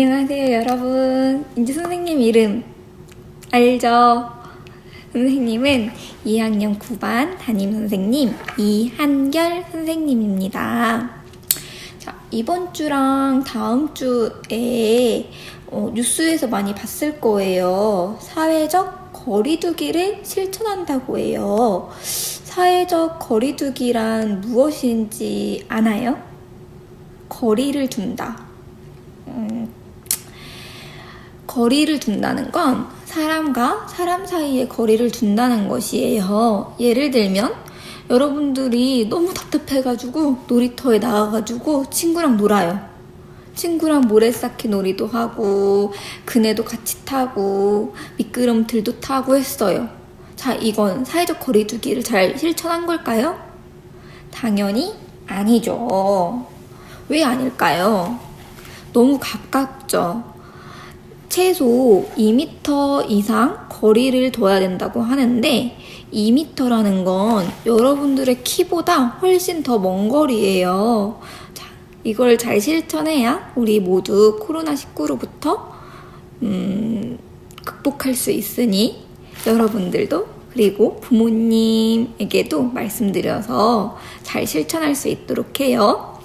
안녕하세요, 여러분. 인지 선생님 이름 알죠? 선생님은 2학년 9반 담임 선생님 이한결 선생님입니다. 자, 이번 주랑 다음 주에 어, 뉴스에서 많이 봤을 거예요. 사회적 거리두기를 실천한다고 해요. 사회적 거리두기란 무엇인지 아나요? 거리를 둔다. 음, 거리를 둔다는 건 사람과 사람 사이에 거리를 둔다는 것이에요. 예를 들면 여러분들이 너무 답답해가지고 놀이터에 나가가지고 친구랑 놀아요. 친구랑 모래쌓기 놀이도 하고 그네도 같이 타고 미끄럼틀도 타고 했어요. 자, 이건 사회적 거리두기를 잘 실천한 걸까요? 당연히 아니죠. 왜 아닐까요? 너무 가깝죠. 최소 2m 이상 거리를 둬야 된다고 하는데 2m라는 건 여러분들의 키보다 훨씬 더 먼 거리예요. 자, 이걸 잘 실천해야 우리 모두 코로나19로부터 음, 극복할 수 있으니 여러분들도 그리고 부모님에게도 말씀드려서 잘 실천할 수 있도록 해요.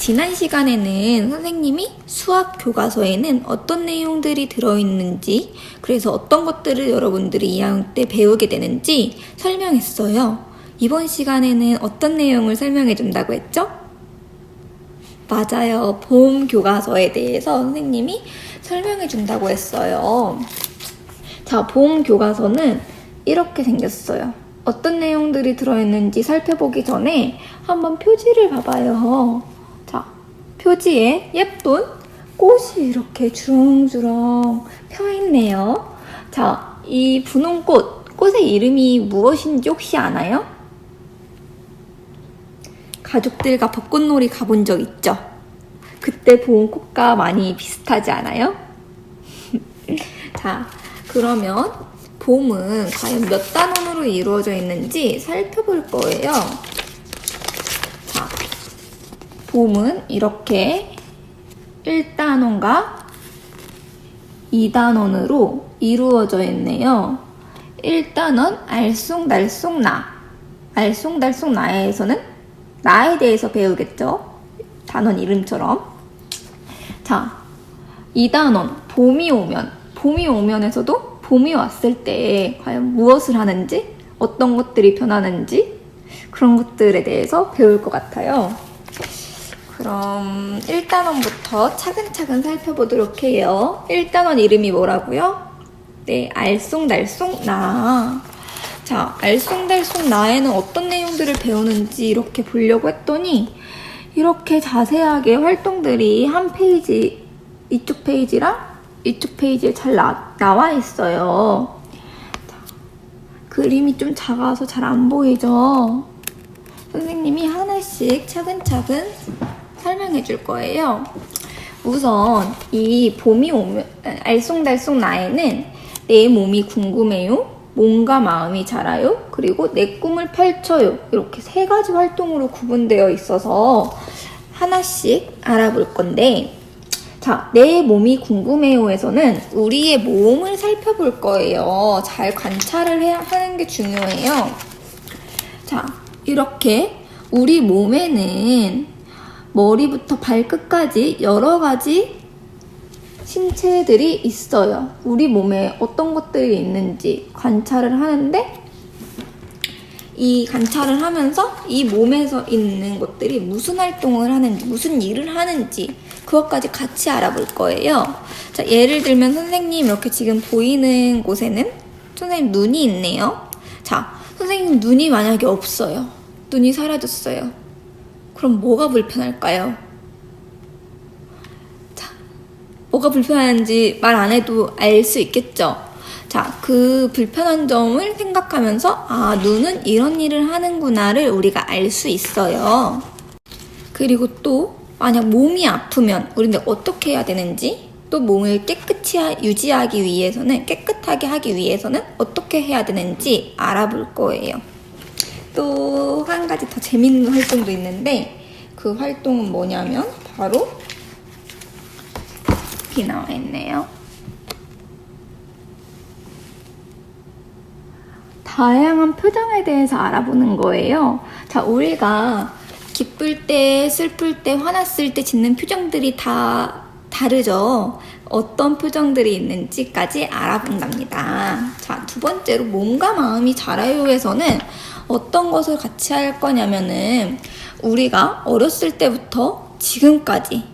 자, 지난 시간에는 선생님이 수학 교과서에는 어떤 내용들이 들어있는지, 그래서 어떤 것들을 여러분들이 2학년 때 배우게 되는지 설명했어요. 이번 시간에는 어떤 내용을 설명해 준다고 했죠? 맞아요. 보험 교과서에 대해서 선생님이 설명해 준다고 했어요. 자, 보험 교과서는 이렇게 생겼어요. 어떤 내용들이 들어있는지 살펴보기 전에 한번 표지를 봐봐요. 자, 표지에 예쁜 꽃이 이렇게 주렁주렁 펴 있네요. 자, 이 분홍 꽃, 꽃의 이름이 무엇인지 혹시 아나요? 가족들과 벚꽃놀이 가본 적 있죠? 그때 본 꽃과 많이 비슷하지 않아요? 자, 그러면 봄은 과연 몇 단원으로 이루어져 있는지 살펴볼 거예요. 자, 봄은 이렇게 1단원과 2단원으로 이루어져 있네요. 1단원 알쏭달쏭나. 알쏭달쏭나에서는 나에 대해서 배우겠죠? 단원 이름처럼. 자, 2단원 봄이 오면 봄이 오면에서도 봄이 왔을 때 과연 무엇을 하는지 어떤 것들이 변하는지 그런 것들에 대해서 배울 것 같아요. 그럼 1단원부터 차근차근 살펴보도록 해요. 1단원 이름이 뭐라고요? 네, 알쏭달쏭 나. 자, 알쏭달쏭 나에는 어떤 내용들을 배우는지 이렇게 보려고 했더니 이렇게 자세하게 활동들이 한 페이지, 이쪽 페이지랑 이쪽 페이지에 잘 나, 나와 있어요. 자, 그림이 좀 작아서 잘 안 보이죠? 선생님이 하나씩 차근차근 설명해 줄 거예요. 우선 이 봄이 오면 알쏭달쏭 나에는 내 몸이 궁금해요. 몸과 마음이 자라요. 그리고 내 꿈을 펼쳐요. 이렇게 세 가지 활동으로 구분되어 있어서 하나씩 알아볼 건데 자, 내 몸이 궁금해요에서는 우리의 몸을 살펴볼 거예요. 잘 관찰을 해야 하는 게 중요해요. 자, 이렇게 우리 몸에는 머리부터 발끝까지 여러 가지 신체들이 있어요. 우리 몸에 어떤 것들이 있는지 관찰을 하는데 이 관찰을 하면서 이 몸에서 있는 것들이 무슨 활동을 하는지, 무슨 일을 하는지 그것까지 같이 알아볼 거예요. 자, 예를 들면 선생님 이렇게 지금 보이는 곳에는 선생님 눈이 있네요. 자, 선생님 눈이 만약에 없어요. 눈이 사라졌어요. 그럼 뭐가 불편할까요? 자, 뭐가 불편한지 말 안 해도 알 수 있겠죠? 자, 그 불편한 점을 생각하면서, 아, 눈은 이런 일을 하는구나를 우리가 알 수 있어요. 그리고 또, 만약 몸이 아프면 우리는 어떻게 해야 되는지, 또 몸을 깨끗이 하- 유지하기 위해서는, 깨끗하게 하기 위해서는 어떻게 해야 되는지 알아볼 거예요. 또 한 가지 더 재밌는 활동도 있는데, 그 활동은 뭐냐면, 바로 이렇게 나와 있네요. 다양한 표정에 대해서 알아보는 거예요. 자, 우리가 기쁠 때, 슬플 때, 화났을 때 짓는 표정들이 다 다르죠. 어떤 표정들이 있는지까지 알아본답니다. 자, 두 번째로 몸과 마음이 자라요에서는 어떤 것을 같이 할 거냐면은 우리가 어렸을 때부터 지금까지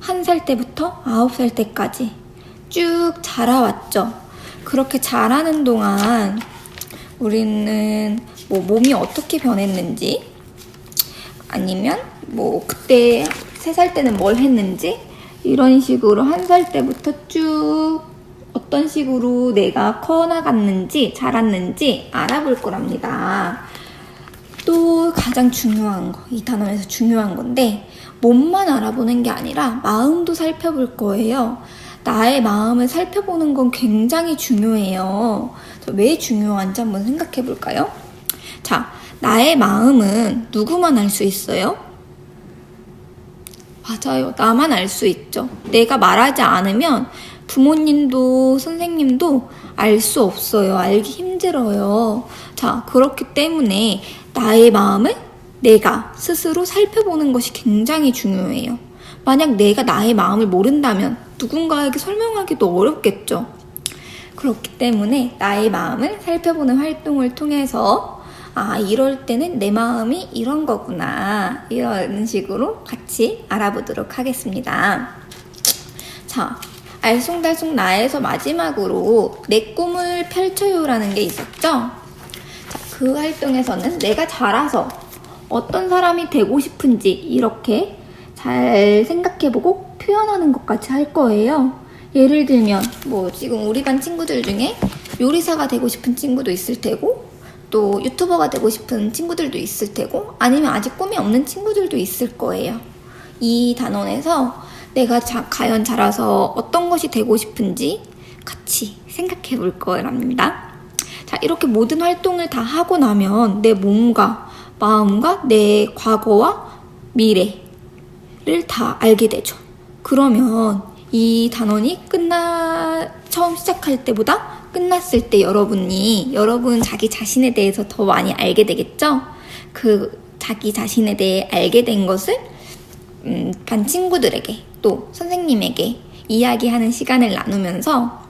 한 살 때부터 아홉 살 때까지 쭉 자라왔죠. 그렇게 자라는 동안 우리는 뭐 몸이 어떻게 변했는지 아니면 뭐 그때 세 살 때는 뭘 했는지 이런 식으로 한 살 때부터 쭉 어떤 식으로 내가 커나갔는지 자랐는지 알아볼 거랍니다. 또 가장 중요한 거, 이 단원에서 중요한 건데, 몸만 알아보는 게 아니라 마음도 살펴볼 거예요. 나의 마음을 살펴보는 건 굉장히 중요해요. 저왜 중요한지 한번 생각해 볼까요? 자, 나의 마음은 누구만 알 수 있어요? 맞아요. 나만 알 수 있죠. 내가 말하지 않으면 부모님도 선생님도 알 수 없어요. 알기 힘들어요. 자, 그렇기 때문에 나의 마음을 내가 스스로 살펴보는 것이 굉장히 중요해요. 만약 내가 나의 마음을 모른다면 누군가에게 설명하기도 어렵겠죠. 그렇기 때문에 나의 마음을 살펴보는 활동을 통해서 아, 이럴 때는 내 마음이 이런 거구나. 이런 식으로 같이 알아보도록 하겠습니다. 자, 알쏭달쏭 나에서 마지막으로 내 꿈을 펼쳐요라는 게 있었죠? 자, 그 활동에서는 내가 자라서 어떤 사람이 되고 싶은지 이렇게 잘 생각해보고 표현하는 것까지 할 거예요. 예를 들면, 뭐, 지금 우리 반 친구들 중에 요리사가 되고 싶은 친구도 있을 테고, 또 유튜버가 되고 싶은 친구들도 있을 테고, 아니면 아직 꿈이 없는 친구들도 있을 거예요. 이 단원에서 내가 자, 과연 자라서 어떤 것이 되고 싶은지 같이 생각해 볼 거랍니다. 자, 이렇게 모든 활동을 다 하고 나면 내 몸과 마음과 내 과거와 미래를 다 알게 되죠. 그러면 이 단원이 끝나, 처음 시작할 때보다 끝났을 때 여러분이, 여러분 자기 자신에 대해서 더 많이 알게 되겠죠? 그 자기 자신에 대해 알게 된 것을 음, 반 친구들에게 또 선생님에게 이야기하는 시간을 나누면서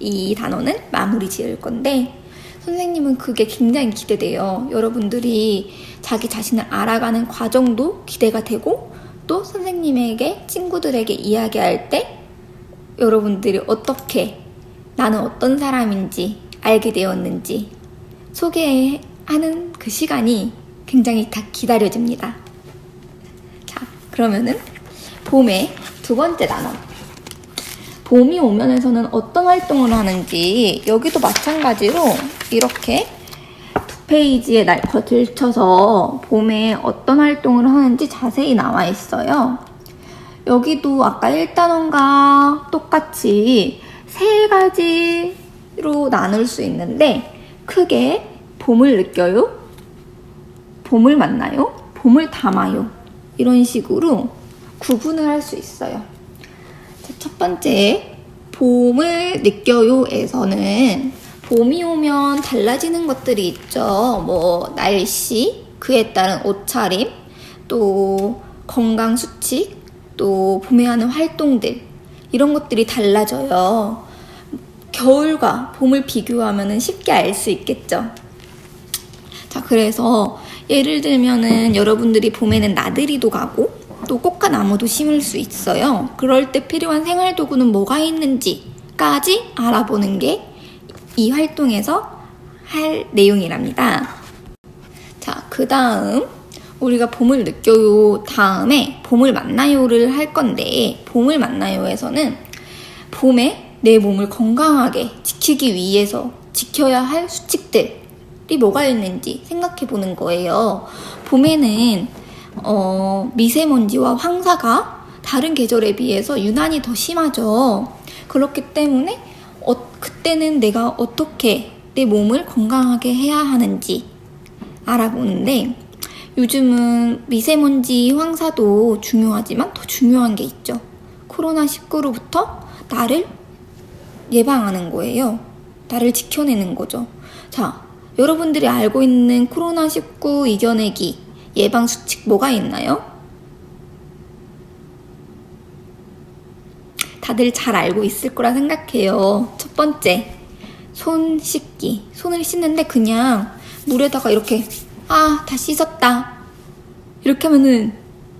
이 단어는 마무리 지을 건데 선생님은 그게 굉장히 기대돼요. 여러분들이 자기 자신을 알아가는 과정도 기대가 되고 또 선생님에게 친구들에게 이야기할 때 여러분들이 어떻게 나는 어떤 사람인지 알게 되었는지 소개하는 그 시간이 굉장히 다 기다려집니다. 자, 그러면은 봄의 두 번째 단어. 봄이 오면에서는 어떤 활동을 하는지 여기도 마찬가지로 이렇게 두 페이지에 날 걸쳐서 봄에 어떤 활동을 하는지 자세히 나와 있어요. 여기도 아까 1단원과 똑같이 세 가지로 나눌 수 있는데 크게 봄을 느껴요? 봄을 만나요? 봄을 담아요? 이런 식으로 구분을 할 수 있어요. 자, 첫 번째, 봄을 느껴요에서는 봄이 오면 달라지는 것들이 있죠. 뭐, 날씨, 그에 따른 옷차림, 또 건강 수칙, 또 봄에 하는 활동들, 이런 것들이 달라져요. 겨울과 봄을 비교하면 쉽게 알 수 있겠죠. 자, 그래서 예를 들면은 여러분들이 봄에는 나들이도 가고 또 꽃과 나무도 심을 수 있어요. 그럴 때 필요한 생활 도구는 뭐가 있는지까지 알아보는 게 이 활동에서 할 내용이랍니다. 자, 그 다음 우리가 봄을 느껴요 다음에 봄을 만나요를 할 건데 봄을 만나요에서는 봄에 내 몸을 건강하게 지키기 위해서 지켜야 할 수칙들이 뭐가 있는지 생각해 보는 거예요. 봄에는 어, 미세먼지와 황사가 다른 계절에 비해서 유난히 더 심하죠. 그렇기 때문에 어, 그때는 내가 어떻게 내 몸을 건강하게 해야 하는지 알아보는데 요즘은 미세먼지 황사도 중요하지만 더 중요한 게 있죠. 코로나19로부터 나를 예방하는 거예요. 나를 지켜내는 거죠. 자, 여러분들이 알고 있는 코로나19 이겨내기 예방 수칙 뭐가 있나요? 다들 잘 알고 있을 거라 생각해요. 첫 번째, 손 씻기. 손을 씻는데 그냥 물에다가 이렇게, 아, 다 씻었다. 이렇게 하면은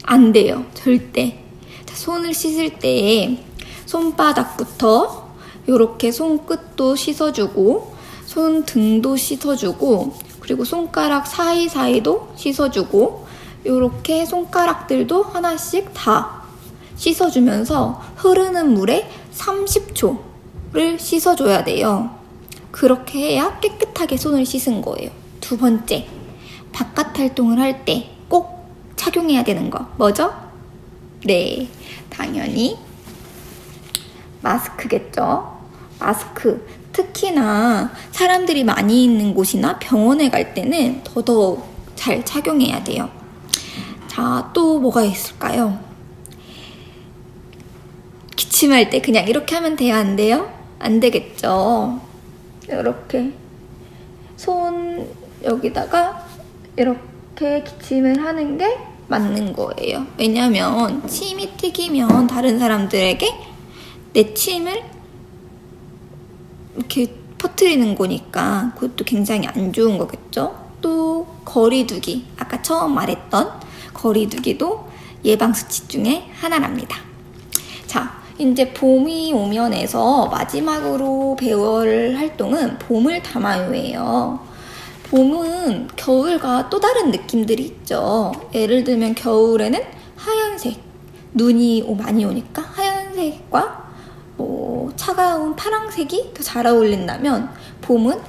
안 돼요. 절대. 자, 손을 씻을 때 손바닥부터 이렇게 손끝도 씻어주고, 손 등도 씻어주고, 그리고 손가락 사이사이도 씻어주고, 이렇게 손가락들도 하나씩 다 씻어주면서 흐르는 물에 30초를 씻어줘야 돼요. 그렇게 해야 깨끗하게 손을 씻은 거예요. 두 번째, 바깥 활동을 할 때 꼭 착용해야 되는 거 뭐죠? 네, 당연히 마스크겠죠. 마스크. 특히나 사람들이 많이 있는 곳이나 병원에 갈 때는 더더욱 잘 착용해야 돼요. 자, 또 뭐가 있을까요? 기침할 때 그냥 이렇게 하면 돼요, 안 돼요? 안 되겠죠. 이렇게 손 여기다가 이렇게 기침을 하는 게 맞는 거예요. 왜냐면 침이 튀기면 다른 사람들에게 내 침을 이렇게 퍼뜨리는 거니까 그것도 굉장히 안 좋은 거겠죠. 또 거리두기 아까 처음 말했던 거리두기도 예방 수칙 중에 하나랍니다. 자, 이제 봄이 오면에서 마지막으로 배울 활동은 봄을 담아요예요. 봄은 겨울과 또 다른 느낌들이 있죠. 예를 들면 겨울에는 하얀색, 눈이 오- 많이 오니까 하얀색과 뭐 차가운 파랑색이 더 잘 어울린다면 봄은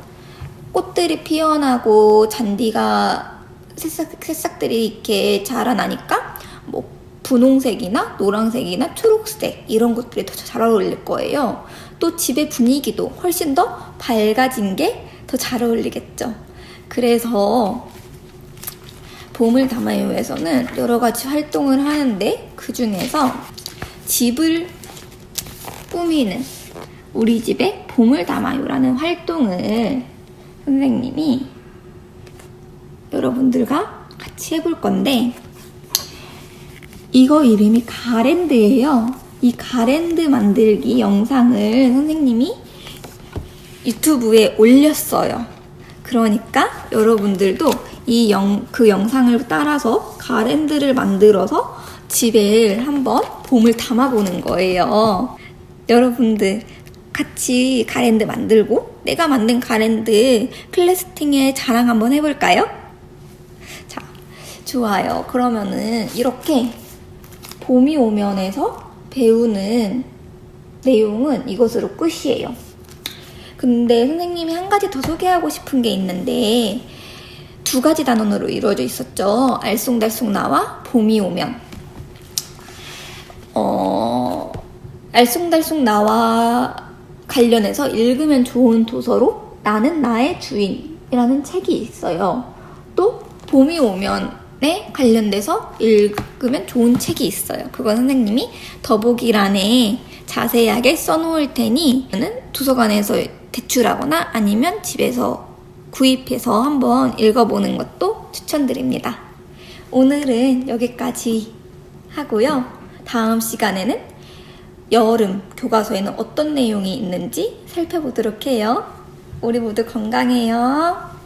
꽃들이 피어나고 잔디가 새싹, 새싹들이 이렇게 자라나니까 뭐 분홍색이나 노란색이나 초록색 이런 것들이 더 잘 어울릴 거예요. 또 집의 분위기도 훨씬 더 밝아진 게 더 잘 어울리겠죠. 그래서 봄을 담아요 에서는 여러 가지 활동을 하는데 그 중에서 집을 꾸미는 우리 집에 봄을 담아요라는 활동을 선생님이 여러분들과 같이 해볼 건데 이거 이름이 가랜드예요. 이 가랜드 만들기 영상을 선생님이 유튜브에 올렸어요. 그러니까 여러분들도 이 영, 그 영상을 따라서 가랜드를 만들어서 집에 한번 봄을 담아보는 거예요. 여러분들 같이 가랜드 만들고 내가 만든 가랜드 클래스팅에 자랑 한번 해볼까요? 자, 좋아요. 그러면은 이렇게 봄이 오면에서 배우는 내용은 이것으로 끝이에요. 근데 선생님이 한 가지 더 소개하고 싶은 게 있는데 두 가지 단원으로 이루어져 있었죠. 알쏭달쏭 나와 봄이 오면. 어, 알쏭달쏭 나와 관련해서 읽으면 좋은 도서로 나는 나의 주인이라는 책이 있어요. 또 봄이 오면에 관련돼서 읽으면 좋은 책이 있어요. 그건 선생님이 더보기란에 자세하게 써놓을 테니 저는 도서관에서 대출하거나 아니면 집에서 구입해서 한번 읽어보는 것도 추천드립니다. 오늘은 여기까지 하고요. 다음 시간에는 여름 교과서에는 어떤 내용이 있는지 살펴보도록 해요. 우리 모두 건강해요.